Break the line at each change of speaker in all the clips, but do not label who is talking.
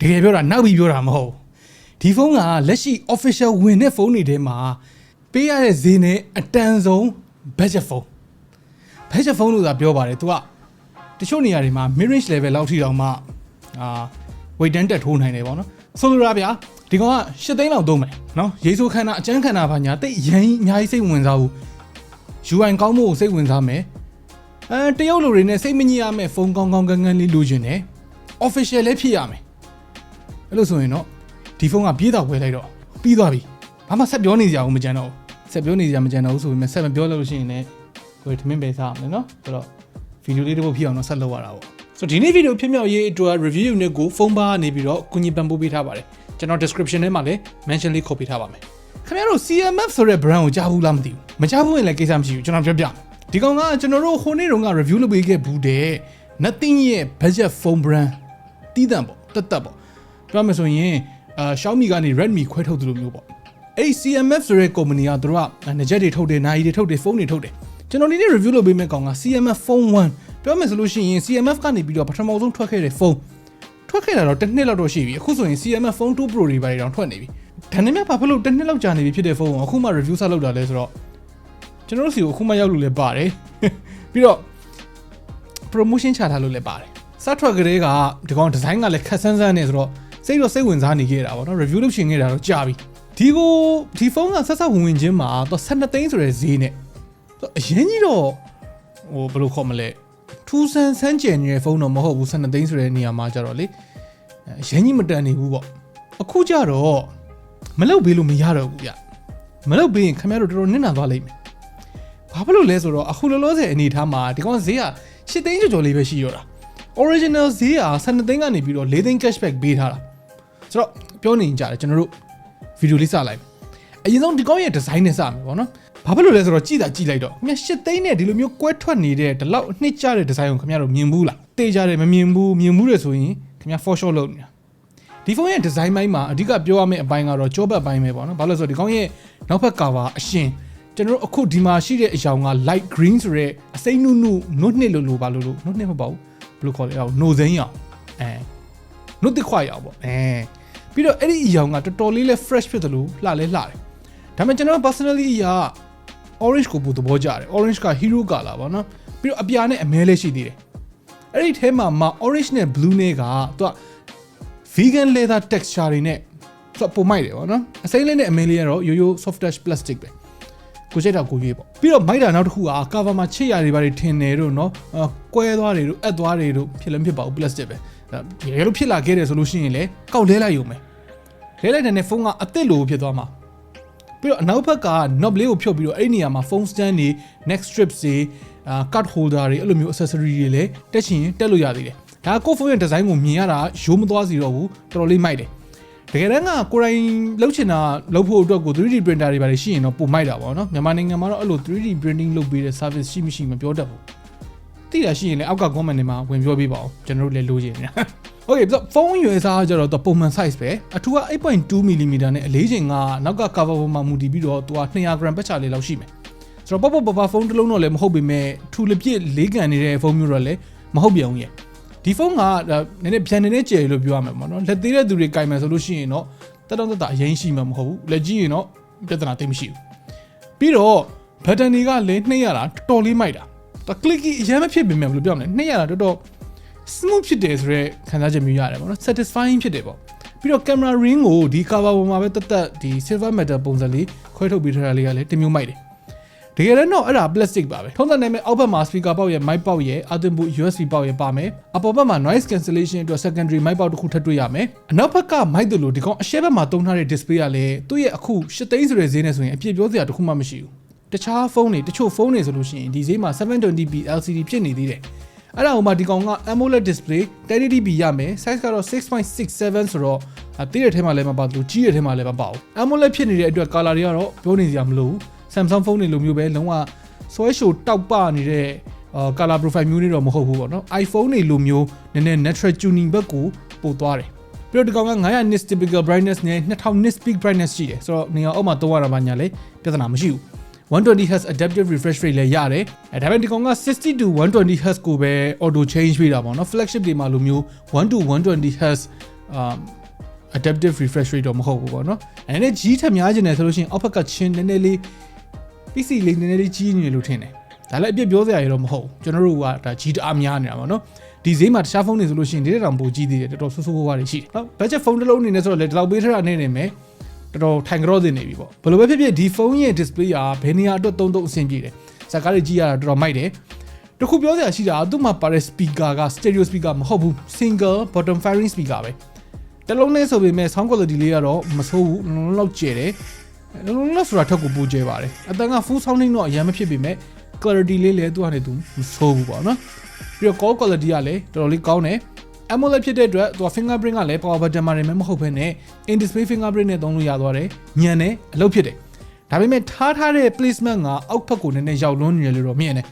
တကယ်ပြောတာနောက်ပြီးပြောတာမဟုတ်ဘူးဒီဖုန်းကလက်ရှိ official ဝင်တဲ့ဖုန်းတွေထဲမှာပေးရတဲ့ဈေးနဲ့အတန်ဆုံး budget ဖုန်း budget ဖုန်းလို့သာပြောပါတယ်သူကတချို့နေရာတွေမှာ mid range level လောက်ထိတောင်မှအာ weight တန်းတက်ထိုးနိုင်တယ်ပေါ့နော်ဆိုလိုတာဗျာဒီကောင်က၈သိန်းလောက်သုံးမယ်နော်ရေဆိုးခန္ဓာအကျန်းခန္ဓာဘာညာတိတ်ရန်အများကြီးစိတ်ဝင်စားဘူး UI ကောင်းမှုကိုစိတ်ဝင်စားမယ်အဲတရုတ်လူတွေနဲ့စိတ်မညစ်ရမယ့်ဖုန်းကောင်းကောင်းကန်းကန်းလေးလိုချင်တယ် official လည်းဖြစ်ရမယ် အဲ့လိုဆိုရင်တော့ဒီဖုန်းကပြေးတော့ဝယ်လိုက်တော့ပြီးသွားပြီဘာမှဆက်ပြောနေကြအောင်မကြမ်းတော့ဘူးဆက်ပြောနေကြမကြမ်းတော့ဘူးဆိုပေမဲ့ဆက်မပြောလို့ရှိရင်လည်းကိုယ်ထမင်းပဲစားအောင်လေနော်ဆိုတော့ဗီဒီယိုလေးတစ်ပုဒ်ဖြစ်အောင်တော့ဆက်လုပ်ရတာပေါ့ဆိုတော့ဒီနေ့ဗီဒီယိုဖြစ်မြောက်ရေးအတွက် review နဲ့ကိုဖုန်းပါနေပြီးတော့ကုညီပန်ပိုးပေးထားပါတယ်ကျွန်တော် description ထဲမှာလည်း mention လေးခေါ်ပေးထားပါမယ်ခင်ဗျားတို့ CMF ဆိုတဲ့ brand ကိုကြားဘူးလားမသိဘူးမကြားဘူးရင်လည်းကိစ္စမရှိဘူးကျွန်တော်ပြောပြမယ်ဒီကောင်ကကျွန်တော်တို့ဟိုနေ့တုန်းက review လုပ်ပေးခဲ့ဘူးတဲ့ nothing ရဲ့ budget phone brand တီးတန့်ပေါ့တက်တက်ပေါ့ ပြောမယ်ဆိုရင်အာ Xiaomi ကနေ Redmi ခွဲထုတ်သလိုမျိုးပေါ့အဲ့ဒီ CMF ဆိုတဲ့ company ကတို့ကငကြက်တွေထုတ်တယ်နိုင်တွေထုတ်တယ်ဖုန်းတွေထုတ်တယ်ကျွန်တော်ဒီနေ့ review လုပ်ပေးမယ့်ကောင်က CMF phone 1ပြောမယ်ဆိုလို့ရှိရင် CMF ကနေပြီးတော့ပထမဆုံးထွက်ခဲ့တဲ့ဖုန်းထွက်ခဲ့တာတော့တစ်နှစ်လောက်တော့ရှိပြီအခုဆိုရင် CMF phone 2 Pro တွေပါတောင်ထွက်နေပြီဒါနဲ့မြဘာဖြစ်လို့တစ်နှစ်လောက်ကြာနေပြီဖြစ်တဲ့ဖုန်းကိုအခုမှ review ဆက်လုပ်တာလဲဆိုတော့ကျွန်တော်တို့စီကိုအခုမှရောက်လို့လည်းပါတယ်ပြီးတော့ promotion ချထားလို့လည်းပါတယ်စထွက်ကလေးကဒီကောင်ဒီဇိုင်းကလည်းခက်ဆန်းဆန်းနေဆိုတော့ စိတ်တော့စိတ်ဝင်စားနေခဲ့တာပေါ့နော် review လုပ်ရှင်ခဲ့တာတော့ကြာပြီဒီကိုဒီဖုန်းကဆက်ဆက်ဝင်ဝင်ချင်းမှာတော့12သိန်းဆိုတဲ့ဈေးနဲ့အရင်ကြီးတော့ဟိုဘယ်လိုခေါ်မလဲထူးဆန်းဆန်းကျင်နေတဲ့ဖုန်းတော့မဟုတ်ဘူး12သိန်းဆိုတဲ့နေရာမှာကြတော့လေအရင်ကြီးမတန်နေဘူးပေါ့အခုကြတော့မလုပ်ပေးလို့မရတော့ဘူးဗျမလုပ်ပေးရင်ခင်ဗျားတို့တော်တော်နစ်နာသွားလိမ့်မယ်ဘာဖြစ်လို့လဲဆိုတော့အခုလောလောဆယ်အနေထားမှာဒီကောင်ဈေးက8သိန်းကျော်ကျော်လေးပဲရှိရောတာ original ဈေးက12သိန်းကနေပြီးတော့4သိန်း cashback ပေးထားတာ ဆိုတော့ပြောနေကြတယ်ကျွန်တော်တို့ဗီဒီယိုလေးစလိုက်အရင်ဆုံးဒီကောင်းရဲ့ design နဲ့စမယ်ပေါ့နော်ဘာဖြစ်လို့လဲဆိုတော့ကြည့်တာကြည့်လိုက်တော့ခင်ဗျ8သိန်းနဲ့ဒီလိုမျိုးကွဲထွက်နေတဲ့ဒီလောက်နှစ်ကျတဲ့ design ကိုခင်ဗျားတို့မြင်ဘူးလားတေးကြတယ်မမြင်ဘူးမြင်ဘူးတယ်ဆိုရင်ခင်ဗျာ for sure လုပ်နေတာဒီဖုန်းရဲ့ design ပိုင်းမှာအဓိကပြောရမယ့်အပိုင်းကတော့ကြောဘက်ပိုင်းပဲပေါ့နော်ဘာလို့လဲဆိုတော့ဒီကောင်းရဲ့နောက်ဘက် cover အရှင်ကျွန်တော်တို့အခုဒီမှာရှိတဲ့အယောင်က light green ဆိုရဲအစိမ့်နုနုနုနှစ်လို့လို့ပါလို့လို့နုနှစ်မဟုတ်ပါဘူးဘယ်လိုခေါ်လဲအောင်နိုစိမ်းရောင်အဲနုတစ်ခွာရောင်ပေါ့အဲ ပြီးတော့အဲ့ဒီအယောင်ကတော်တော်လေးလဲ fresh ဖြစ်တယ်လို့လှလဲလှတယ်ဒါပေမဲ့ကျွန်တော် personally အရာ orange ကိုပိုသဘောကျတယ် orange က hero color ပေါ့နော်ပြီးတော့အပြာနဲ့အမဲလေးရှိသေးတယ်အဲ့ဒီထဲမှာမှ orange နဲ့ blue နဲ့ကသူက vegan leather texture တွေနဲ့သူကပုံမိုက်တယ်ပေါ့နော်အစိမ်းလေးနဲ့အမဲလေးကတော့ရိုးရိုး soft touch plastic ပဲကိုချက်တော့ကိုရွေးပေါ့ပြီးတော့မိုက်တာနောက်တစ်ခုက cover မှာချစ်ရတွေဘာတွေထင်တယ်တို့နော်အကွဲသွားတွေတို့အက်သွားတွေတို့ဖြစ်လည်းမဖြစ်ပါဘူး plastic ပဲ တကယ်လို့ဖြစ်လာခဲ့တယ်ဆိုလို့ရှိရင်လေကောက်လဲလိုက်ရုံပဲလဲလိုက်တဲ့နဲ့ဖုန်းကအစ်စ်လိုဖြစ်သွားမှာပြီးတော့အနောက်ဘက်က knob လေးကိုဖြုတ်ပြီးတော့အဲ့ဒီနေရာမှာ phone stand တွေ neck strips တွေအာ card holder တွေအဲ့လိုမျိုး accessory တွေလည်းတက်ချင်ရင်တက်လို့ရသေးတယ်ဒါကိုဖုန်းရဲ့ design ကိုမြင်ရတာရိုးမသွားစီတော့ဘူးတော်တော်လေးမိုက်တယ်တကယ်တမ်းကကိုယ်တိုင်လှုပ်ချင်တာလှုပ်ဖို့အတွက်ကို 3D printer တွေပါလေရှိရင်တော့ပုံမိုက်တာပေါ့နော်မြန်မာနိုင်ငံမှာတော့အဲ့လို 3D printing လုပ်ပေးတဲ့ service ရှိမရှိမပြောတတ်ဘူး သိတာရှိရင်လည်းအောက်က comment တွေမှာဝင်ပြောပေးပါအောင်ကျွန်တော်တို့လည်းလိုချင်နေတာ Okay ပြီးတော့ဖုန်းရွယ်စားကြတော့ပုံမှန် size ပဲအထူးက8.2 mm နဲ့အလေးချိန်ကနောက်က cover ပေါ်မှာမူတည်ပြီးတော့သူက 200 gram ပတ်ချလေးလောက်ရှိမယ်ဆိုတော့ပေါ့ပေါ့ပပဖုန်းတစ်လုံးတော့လည်းမဟုတ်ပေမဲ့ထူလပြစ်လေးကန်နေတဲ့ဖုန်းမျိုးတော့လည်းမဟုတ်ပြန်ဘူးရဲ့ဒီဖုန်းကနည်းနည်းပြန်နေနေကြယ်လို့ပြောရမှာပေါ့နော်လက်သေးတဲ့သူတွေကင်မယ်ဆိုလို့ရှိရင်တော့တက်တော့တက်တာအရင်ရှိမှာမဟုတ်ဘူးလက်ကြီးရင်တော့ပြဿနာသိမရှိဘူးပြီးတော့ဘတ်တန်တွေကလည်းနှိမ့်ရတာတော်တော်လေးမိုက်တာ တော့ click အရင်မဖြစ်ပေမဲ့ဘယ်လိုပြောမလဲနှိမ့်ရတာတော်တော် smooth ဖြစ်တယ်ဆိုတော့ခံစားချက်မျိုးရတယ်ပေါ့နော် satisfying ဖြစ်တယ်ပေါ့ပြီးတော့ camera ring ကိုဒီ cover ပေါ်မှာပဲတက်တက်ဒီ silver metal ပုံစံလေးခွဲထုတ်ပြီးထားတာလေးကလည်းတမျိုးမိုက်တယ်တကယ်တော့အဲ့ဒါ plastic ပါပဲထုံးစံနိုင်မဲ့အောက်ဘက်မှာ speaker ပေါက်ရဲ့ mic ပေါက်ရဲ့ output USB ပေါက်ရဲ့ပါမယ်အပေါ်ဘက်မှာ noise cancellation အတွက် secondary mic ပေါက်တစ်ခုထပ်တွေ့ရမယ်အနောက်ဘက်က mic တို့လိုဒီကောင်အရှေ့ဘက်မှာတုံးထားတဲ့ display ကလည်းသူ့ရဲ့အခု8သိန်းဆိုတဲ့ဈေးနဲ့ဆိုရင်အပြည့်ပြောစရာတစ်ခုမှမရှိဘူး တခြားဖုန်းတွေတချို့ဖုန်းတွေဆိုလို့ရှိရင်ဒီဈေးမှာ 720p LCD ဖြစ်နေသေးတယ်အဲ့ဒါဟိုမှာဒီကောင်က AMOLED display 1080p ရမယ် size ကတော့6.67ဆိုတော့အသေးတဲ့ထဲမှာလည်းမပါဘူးကြီးတဲ့ထဲမှာလည်းမပါဘူး AMOLED ဖြစ်နေတဲ့အတွက် color တွေကတော့ပြောနေစရာမလိုဘူး Samsung ဖုန်းတွေလိုမျိုးပဲလုံးဝဆွဲရှိုတောက်ပနေတဲ့အာ color profile မျိုးတွေတော့မဟုတ်ဘူးပေါ့နော် iPhone တွေလိုမျိုးနည်းနည်း natural tuning ဘက်ကိုပို့သွားတယ်ပြီးတော့ဒီကောင်က900 nits typical brightness နဲ့2000 nits peak brightness ရှိတယ်ဆိုတော့နေရာအောက်မှာသုံးရတာမှညာလေပြဿနာမရှိဘူး 120Hz adaptive refresh rate လည်းရတယ်အဲဒါပေမဲ့ဒီကောင်က60 to 120Hz ကိုပဲ auto change ပေးတာပေါ့နော် flagship တွေမှာလိုမျိုး1 to 120Hz အာ adaptive refresh rate တော့မဟုတ်ဘူးပေါ့နော်အဲနဲ့ကြီးထက်များခြင်းတယ်ဆိုလို့ရှိရင်အောက်ဘက်ကချင်းနည်းနည်းလေး PC လေးနည်းနည်းလေးကြီးနေတယ်လို့ထင်တယ်ဒါလည်းအပြစ်ပြောစရာရတော့မဟုတ်ဘူးကျွန်တော်တို့ကဒါကြီးတအားများနေတာပေါ့နော်ဒီဈေးမှာတခြားဖုန်းတွေဆိုလို့ရှိရင်ဒီတဲ့တောင်ပိုကြီးသေးတယ်တော်တော်ဆိုးဆိုးဝါးဝါးတွေရှိတယ်နော် budget phone တစ်လုံးအနေနဲ့ဆိုတော့လေဒီလောက်ပေးထားတာနေနေမယ် တော်တော်ထိုင်ကြောတင်နေပြီပေါ့ဘယ်လိုပဲဖြစ်ဖြစ်ဒီဖုန်းရဲ့ display ကဘယ်နေရာအတွက်သုံးသုံးအဆင်ပြေတယ်ဇာတ်ကားတွေကြည့်ရတာတော်တော်မိုက်တယ်တခုပြောစရာရှိတာသူ့မှာပါတဲ့ speaker က stereo speaker မဟုတ်ဘူး single bottom firing speaker ပဲတလုံးနဲ့ဆိုပေမဲ့ sound quality လေးကတော့မဆိုးဘူးလုံးလုံးလောက်ကျယ်တယ်လုံးလုံးလောက်ဆိုတာထက်ကိုပိုကျယ်ပါတယ်အတန်က full sounding တော့အရင်မဖြစ်ပေမဲ့ clarity လေးလည်းသူ့ဟာနဲ့သူမဆိုးဘူးပေါ့နော်ပြီးတော့ call quality ကလည်းတော်တော်လေးကောင်းတယ် AMOLED ဖြစ်တဲ့အတွက်သူက fingerprint ကလည်း power button မှာလည်းမဟုတ်ဘဲနဲ့ in display fingerprint နဲ့သုံးလို့ရသွားတယ်ညံတယ်အလုပ်ဖြစ်တယ်ဒါပေမဲ့ထားထားတဲ့ placement ကအောက်ဘက်ကိုနည်းနည်းရောက်လွန်းနေတယ်လို့တော့မြင်တယ်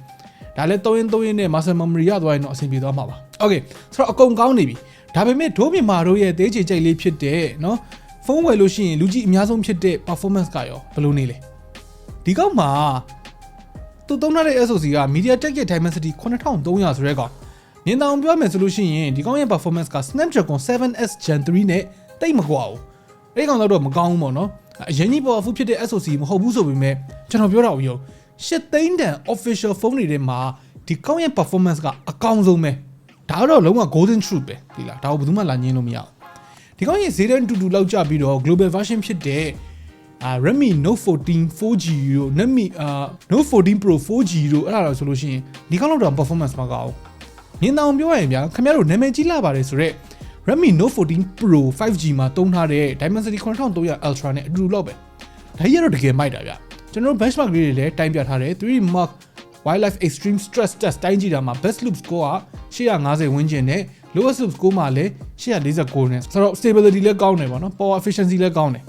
ဒါလည်းသုံးရင်သုံးရင်နဲ့ muscle memory ရသွားရင်တော့အဆင်ပြေသွားမှာပါ okay ဆိုတော့အကုန်ကောင်းနေပြီဒါပေမဲ့ဒိုးမြန်မာတို့ရဲ့သေးချေကြိတ်လေးဖြစ်တဲ့နော်ဖုန်းဝယ်လို့ရှိရင်လူကြီးအများဆုံးဖြစ်တဲ့ performance ကရောဘယ်လိုနေလဲဒီကောက်မှာသူသုံးထားတဲ့ SoC က MediaTek ရဲ့ Dimensity 9300ဆိုတဲ့ကောင် မြင်တောင်ပြောမယ်ဆိုလို့ရှိရင်ဒီကောင်ရဲ့ performance က Snapdragon 7S Gen 3နဲ့တိတ်မကွာဘူးအဲ့ဒီကောင်တော့မကောင်းဘူးပေါ့နော်အရင်ကြီး powerful ဖြစ်တဲ့ SoC မဟုတ်ဘူးဆိုပေမဲ့ကျွန်တော်ပြောတာကိုယုံရှစ်သိန်းတန် official phone တွေထဲမှာဒီကောင်ရဲ့ performance ကအကောင်းဆုံးပဲဒါတော့လုံးဝ golden truth ပဲဒီလားဒါကိုဘယ်သူမှလာငင်းလို့မရဘူးဒီကောင်ရဲ့0 2 2လောက်ကြပြီးတော့ global version ဖြစ်တဲ့အာ Redmi Note 14 4G တို့ Redmi အာ Note 14 Pro 4G တို့အဲ့ဒါတော့ဆိုလို့ရှိရင်ဒီကောင်လောက်တော့ performance မကောင်းဘူး မြင်တောင်ပြောရရင်ဗျာခင်ဗျားတို့နာမည်ကြီးလာပါတယ်ဆိုတော့ Redmi Note 14 Pro 5G မှာတုံးထားတဲ့ Dimensity 9300 Ultra နဲ့အတူတူလောက်ပဲဒါကြီးကတော့တကယ်မိုက်တာဗျကျွန်တော်တို့ benchmark လေးတွေလည်းတိုင်းပြထားတယ် 3D Mark Wildlife Extreme Stress Test တိုင်းကြည့်တာမှာ best loop score က850ဝန်းကျင်နဲ့ lowest loop score မှာလည်း849နဲ့ဆိုတော့ stability လည်းကောင်းတယ်ပေါ့နော် power efficiency လည်းကောင်းတယ်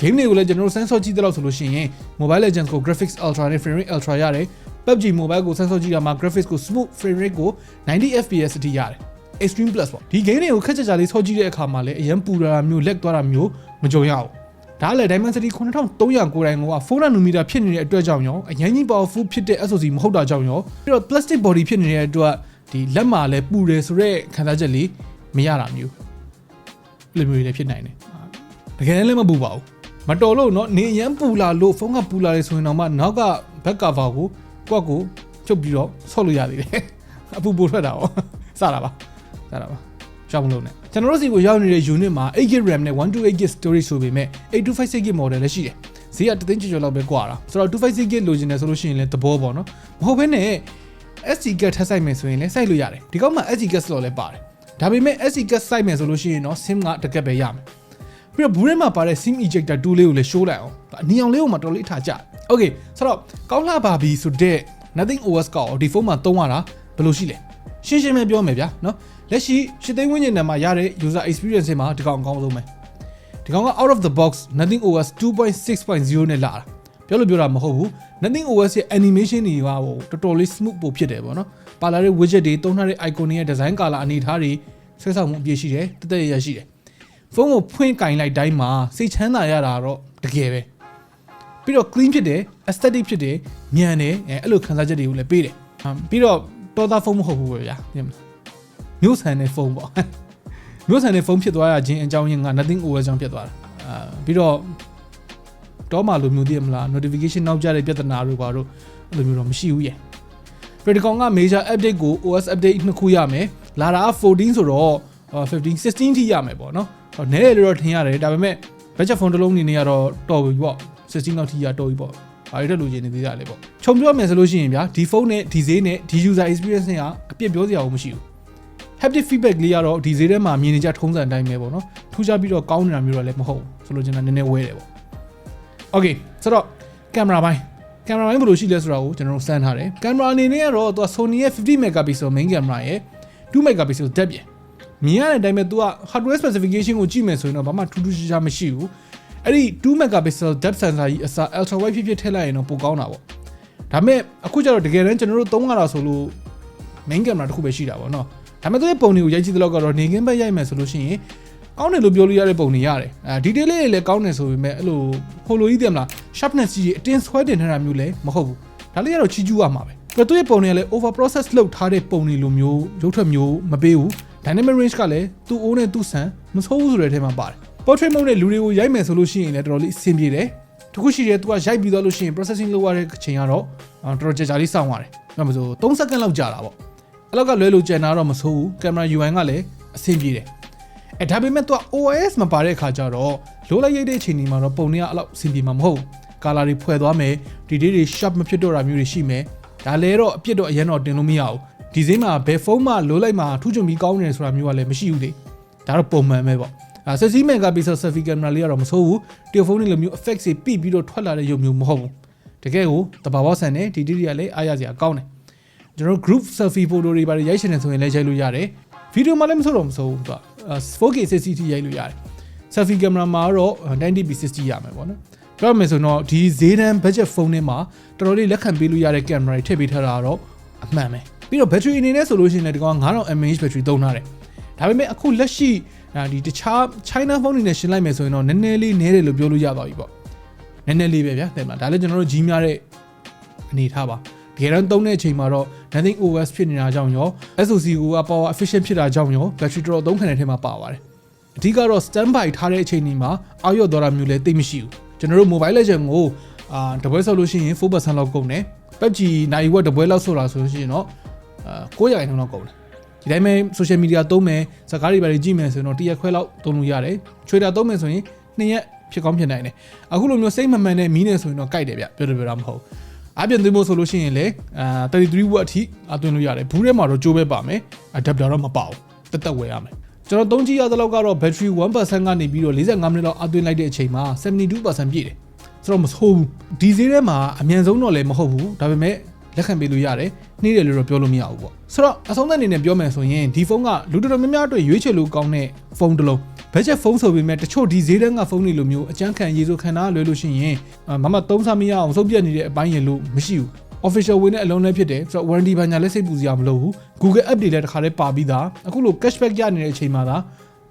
game တွေကိုလည်းကျွန်တော်တို့ sensor ကြည့်တဲ့လောက်ဆိုလို့ရှိရင် Mobile Legends ကို graphics ultra နဲ့ frame rate ultra ရတယ် PUBG Mobile ကို sensor ကြည့်တာမှာ graphics ကို smooth frame rate ကို90 fps အထိရတယ် extreme plus ပေါ့ဒီ game တွေကိုခက်ကြကြလေးဆော့ကြည့်တဲ့အခါမှာလည်းအရင်ပူတာမျိုးလက်သွားတာမျိုးမကြုံရဘူးဒါလည်း Dimensity 9300ကိုတိုင်းက4 nanometer ဖြစ်နေတဲ့အတွက်ကြောင့်ရောအရင်ကြီး powerful ဖြစ်တဲ့ SoC မဟုတ်တာကြောင့်ရောပြီးတော့ plastic body ဖြစ်နေတဲ့အတွက်ဒီလက်မှာလည်းပူတယ်ဆိုတော့ခံစားချက်လေးမရတာမျိုးလိုမျိုးတွေလည်းဖြစ်နိုင်တယ်တကယ်လည်းမပူပါဘူးမတော်လို့เนาะနေရန်ပူလာလို့ဖုန်းကပူလာလေဆိုရင်တော့မှနောက်ကဘက်ကဗာ ကိုကွက်ကိုချုပ်ပြီးတော့ဆော့လို့ရသေးတယ်အပူပိုထွက်တာရောစတာပါစတာပါရှောင်းမလို့နဲ့ကျွန်တော်တို့စီကိုရောက်နေတဲ့ unit မှာ 8GB RAM နဲ့ 128GB storage ဆိုပေမဲ့ 8256GB model လည်းရှိတယ်ဈေးကတသိန်းကျော်ကျော်လောက်ပဲကွာတာဆိုတော့ 256GB လိုချင်တယ်ဆိုလို့ရှိရင်လည်းသဘောပေါ့နော်မဟုတ်ဘဲနဲ့ SD card ထပ်ဆိုင်မယ်ဆိုရင်လည်းစိုက်လို့ရတယ်ဒီကောက်မှာ SD card slot လည်းပါတယ်ဒါပေမဲ့ SD card စိုက်မယ်ဆိုလို့ရှိရင်တော့ SIM ကတကက်ပဲရမယ် ပြီးတော့ဘူးထဲမှာပါတဲ့ SIM ejector tool လေးကိုလည်း show လိုက်အောင်အနီအောင်လေးကိုမှတော်လေးထားကြတယ် Okay ဆိုတော့ကောင်းလှပါပြီဆိုတော့ Nothing OS ကောဒီဖုန်းမှာသုံးရတာဘယ်လိုရှိလဲရှင်းရှင်းပဲပြောမယ်ဗျာနော်လက်ရှိရှစ်သိန်းဝန်းကျင်တန်မှာရတဲ့ user experience တွေမှာဒီကောင်အကောင်းဆုံးပဲဒီကောင်က out of the box Nothing OS 2.6.0နဲ့လာတာပြောလို့ပြောတာမဟုတ်ဘူး Nothing OS ရဲ့ animation တွေကဟိုတော်တော်လေး smooth ပိုဖြစ်တယ်ပေါ့နော်ပါလာတဲ့ widget တွေတုံးထားတဲ့ icon တွေရဲ့ design color အနေထားတွေဆွဲဆောင်မှုအပြည့်ရှိတယ်တက်တက်ရရရှိတယ် ဖုန်းကိုဖွင့်ကင်လိုက်တိုင်းမှာစိတ်ချမ်းသာရတာတော့တကယ်ပဲပြီးတော့ clean ဖြစ်တယ် aesthetic ဖြစ်တယ်မြန်တယ်အဲအဲ့လိုခံစားချက်တွေကိုလည်းပေးတယ်ပြီးတော့တော်သားဖုန်းမဟုတ်ဘူးပဲဗျာမျိုးဆန်တဲ့ဖုန်းပေါ့မျိုးဆန်တဲ့ဖုန်းဖြစ်သွားရခြင်းအကြောင်းရင်းက nothing over ကြောင့်ဖြစ်သွားတာအာပြီးတော့တော့မှလိုမျိုးသိရမလား notification နောက်ကျတဲ့ပြဿနာတွေကွာတို့အဲ့လိုမျိုးတော့မရှိဘူးရဲ့ Predicon က major update ကို OS update နှစ်ခုရမယ်လာတာ14ဆိုတော့ 15 16ထိရမယ်ပေါ့နော်နဲတယ်လို့တော့ထင်ရတယ်ဒါပေမဲ့ budget phone တစ်လုံးအနေနဲ့ကတော့တော်ပြီပေါ့16လောက်ထိရတော်ပြီပေါ့ဘာတွေတက်လို့ရနေသေးတာလဲပေါ့ခြုံပြောမယ်ဆိုလို့ရှိရင်ဗျာဒီဖုန်းနဲ့ဒီဈေးနဲ့ဒီ user experience နဲ့ကအပြစ်ပြောစရာမရှိဘူး haptic feedback လေးကတော့ဒီဈေးထဲမှာမြင်နေကြထုံးစံအတိုင်းပဲပေါ့နော်ထူးခြားပြီးတော့ကောင်းနေတာမျိုးတော့လည်းမဟုတ်ဘူးဆိုလို့ကျွန်တော်နည်းနည်းဝဲတယ်ပေါ့ okay ဆိုတော့ကင်မရာပိုင်းကင်မရာပိုင်းဘယ်လိုရှိလဲဆိုတာကိုကျွန်တော်တို့စမ်းထားတယ်ကင်မရာအနေနဲ့ကတော့သူက Sony ရဲ့50 megapixel main camera ရဲ့2 megapixel depth ရဲ့ မြင်ရတဲ့အတိုင်းပဲသူက hardware specification ကိုကြည့်မယ်ဆိုရင်တော့ဘာမှထူးထူးခြားခြားမရှိဘူးအဲ့ဒီ2 megapixel depth sensor ကြီးအစား ultra wide ဖြစ်ဖြစ်ထည့်လိုက်ရင်တော့ပိုကောင်းတာပေါ့ဒါပေမဲ့အခုကျတော့တကယ်တမ်းကျွန်တော်တို့သုံးရတာဆိုလို့ main camera တစ်ခုပဲရှိတာပေါ့နော်ဒါပေမဲ့သူရဲ့ပုံတွေကိုရိုက်ကြည့်တဲ့လောက်ကတော့နေကင်းဘက်ရိုက်မယ်ဆိုလို့ရှိရင်ကောင်းတယ်လို့ပြောလို့ရတဲ့ပုံတွေရတယ်အဲ detail လေးတွေလည်းကောင်းတယ်ဆိုပေမဲ့အဲ့လိုဟိုလိုကြီးတယ်မလား sharpness ကြီးအတင်းဆွဲတင်ထားတာမျိုးလည်းမဟုတ်ဘူးဒါလေးကတော့ချီးကျူးရမှာပဲပြီးတော့သူရဲ့ပုံတွေကလည်း over process လုပ်ထားတဲ့ပုံတွေလိုမျိုးရုပ်ထွက်မျိုးမပေးဘူး dynamic range ကလည်းသူ့အိုးနဲ့သူ့ဆန်မဆိုးဘူးဆိုတဲ့အထဲမှာပါတယ် portrait mode နဲ့လူတွေကိုရိုက်မယ်ဆိုလို့ရှိရင်လည်းတော်တော်လေးအဆင်ပြေတယ်တခုရှိတယ်သူကရိုက်ပြီးတော့လို့ရှိရင် processing လုပ်ရတဲ့အချိန်ကတော့အာတော်တော်ကြာကြာလေးစောင့်ရတယ်။ဒါမှမဟုတ်3စက္ကန့်လောက်ကြာတာပေါ့။အဲ့လောက်ကလွဲလို့ကျန်တာတော့မဆိုးဘူးကင်မရာ UI ကလည်းအဆင်ပြေတယ်။အဲဒါပေမဲ့သူက OS မပါတဲ့အခါကျတော့လိုလိုက်ရိုက်တဲ့အချိန်ဒီမှာတော့ပုံတွေကအဲ့လောက်အဆင်ပြေမှာမဟုတ်ဘူး။ color တွေဖွဲ့သွားမယ်ဒီတွေတွေ sharp မဖြစ်တော့တာမျိုးတွေရှိမယ်။ဒါလည်းတော့အပြစ်တော့အရင်တော့တင်လို့မရဘူး။ ဒီဈေးမှာဘယ်ဖုန်းမှလိုလိုက်မှာထူးချွန်ပြီးကောင်းနေတယ်ဆိုတာမျိုးကလည်းမရှိဘူးလေ။ဒါတော့ပုံမှန်ပဲပေါ့။အဲဆက်စီမန်ကပီဆယ် selfie camera လေးကတော့မဆိုးဘူး။တီယိုဖုန်းတွေလိုမျိုး effect တွေပြပြီးတော့ထွက်လာတဲ့ရုပ်မျိုးမဟုတ်ဘူး။တကယ်ကိုတဘာဝဆန်နဲ့ဒီတီတီကလည်းအားရစရာကောင်းတယ်။ကျွန်တော် group selfie photo တွေပါရိုက်ရှင်နေဆိုရင်လည်းရိုက်လို့ရတယ်။ဗီဒီယိုမှလည်းမဆိုးတော့မဆိုးဘူးသူက 4K 60ရိုက်လို့ရတယ်။ selfie camera မှာတော့ 90p 60ရမယ်ပေါ့နော်။ပြောရမယ်ဆိုတော့ဒီဈေးတန်း budget phone တွေမှာတော်တော်လေးလက်ခံပေးလို့ရတဲ့ camera တွေထည့်ပေးထားတာတော့အမှန်ပဲ။ ပြီးတော့ battery အနေနဲ့ဆိုလို့ရှိရင်လည်းဒီကောင်9000 mAh battery သုံးထားတယ်။ဒါပေမဲ့အခုလက်ရှိဒီတခြား China phone တွေနဲ့ရှင်းလိုက်မယ်ဆိုရင်တော့နည်းနည်းလေးနည်းတယ်လို့ပြောလို့ရပါပြီပေါ့။နည်းနည်းလေးပဲဗျာတဲ့မှာဒါလည်းကျွန်တော်တို့ကြီးများတဲ့အနေထားပါတကယ်တော့သုံးတဲ့အချိန်မှာတော့ nothing OS ဖြစ်နေတာကြောင့်ရော SoC က power efficient ဖြစ်တာကြောင့်ရော battery တော်တော်သုံးခံတဲ့ထဲမှာပါပါတယ်အဓိကတော့ standby ထားတဲ့အချိန်ဒီမှာအောက်ရော့သွားတာမျိုးလည်းသိပ်မရှိဘူးကျွန်တော်တို့ mobile legend ကိုအာတပွဲဆောက်လို့ရှိရင်4%လောက်ကုန်တယ် PUBG နိုင်ဝက်တပွဲလောက်ဆိုတာဆိုလို့ရှိရင်တော့အာ 900ရာခိုင်နှုန်းလောက်ကုန်တယ်ဒီတိုင်းပဲ social media သုံးမယ်စကားတွေပါကြည့်မယ်ဆိုရင်တော့တရက်ခွဲလောက်သုံးလို့ရတယ် Twitter သုံးမယ်ဆိုရင်နှစ်ရက်ဖြစ်ကောင်းဖြစ်နိုင်တယ်အခုလိုမျိုးစိတ်မမှန်တဲ့မီးနေဆိုရင်တော့ကြိုက်တယ်ဗျပြောတယ်ပြောတာမဟုတ်အပြင်သွင်းဖို့ဆိုလို့ရှိရင်လေအာ33 watt အထိအသွင်းလို့ရတယ်ဘူးထဲမှာတော့ကြိုးပဲပါမယ် adapter တော့မပါဘူးတက်တက်ဝယ်ရမယ်ကျွန်တော်သုံးကြည့်ရသလောက်ကတော့ battery 1%ကနေပြီးတော့45မိနစ်လောက်အသွင်းလိုက်တဲ့အချိန်မှာ72%ပြည့်တယ်ဆိုတော့မဆိုးဘူးဒီဈေးထဲမှာအမြန်ဆုံးတော့လည်းမဟုတ်ဘူးဒါပေမဲ့ လက်ခံပေးလို့ရတယ်နှိမ့်တယ်လို့တော့ပြောလို့မရဘူးပေါ့ဆိုတော့အဆုံးသတ်အနေနဲ့ပြောမယ်ဆိုရင်ဒီဖုန်းကလူတော်တော်များများအတွက်ရွေးချယ်လို့ကောင်းတဲ့ဖုန်းတစ်လုံး budget ဖုန်းဆိုပေမဲ့တချို့ဒီဈေးတန်းကဖုန်းတွေလိုမျိုးအကျန်းခံရေးစိုးခံတာလွယ်လို့ရှိရင်မမသုံးစားမရအောင်ဆုံးပြတ်နေတဲ့အပိုင်းရလို့မရှိဘူး official ဝင်တဲ့အလုံးလည်းဖြစ်တယ်ဆိုတော့ warranty ဘာညာလည်းစိတ်ပူစရာမလိုဘူး Google app တွေလည်းတစ်ခါလေးပါပြီးသားအခုလို cashback ရနေတဲ့အချိန်မှာသာ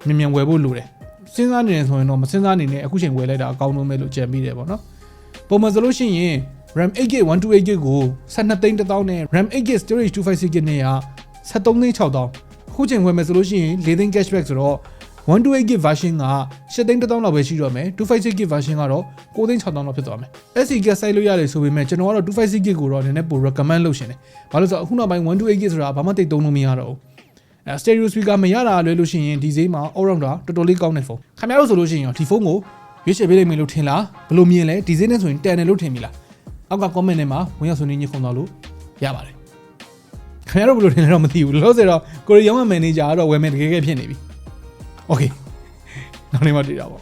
မြန်မြန်ဝယ်ဖို့လိုတယ်စဉ်းစားနေတယ်ဆိုရင်တော့မစဉ်းစားနေနဲ့အခုချိန်ဝယ်လိုက်တာအကောင်းဆုံးပဲလို့ကြံပြီးတယ်ပေါ့နော်ပုံမှန်ဆိုလို့ရှိရင် RAM 8GB 128GB ကို12သိန်း1000နဲ့ RAM 8GB storage 256GB နဲ့က73သိန်း6000အခုချိန်ဝယ်မယ်ဆိုလို့ရှိရင်4သိန်း cashback ဆိုတော့ 128GB version က7သိန်း1000လောက်ပဲရှိတော့မယ် 256GB version ကတော့9သိန်း6000လောက်ဖြစ်သွားမယ် SD ကစိုက်လို့ရတယ်ဆိုပေမဲ့ကျွန်တော်ကတော့ 256GB ကိုတော့နည်းနည်းပို recommend လုပ်ရှင်တယ်ဘာလို့ဆိုတော့အခုနောက်ပိုင်း 128GB ဆိုတာဘာမှတိတ်သုံးလို့မရတော့ဘူးအဲ stereo speaker မရတာလွဲလို့ရှိရင်ဒီဈေးမှာ all round တော်တော်လေးကောင်းတဲ့ဖုန်းခင်ဗျားတို့ဆိုလို့ရှိရင်ဒီဖုန်းကိုရွေးချယ်ပေးလိမ့်မယ်လို့ထင်လားဘယ်လိုမြင်လဲဒီဈေးနဲ့ဆိုရင်တန်တယ်လို့ထင်ပြီလား အောက်က comment ထဲမှာဝင်ရောက်ဆွေးနွေးညှိခုံတော့လို့ရပါတယ်ခင်ဗျားတို့ဘယ်လိုထင်လဲတော့မသိဘူးလို့ဆိုတော့ကိုရီးယားမန်နေဂျာကတော့ဝယ်မယ်တကယ်ကဲဖြစ်နေပြီ Okay နောက်နေ့မှတွေ့တာပေါ့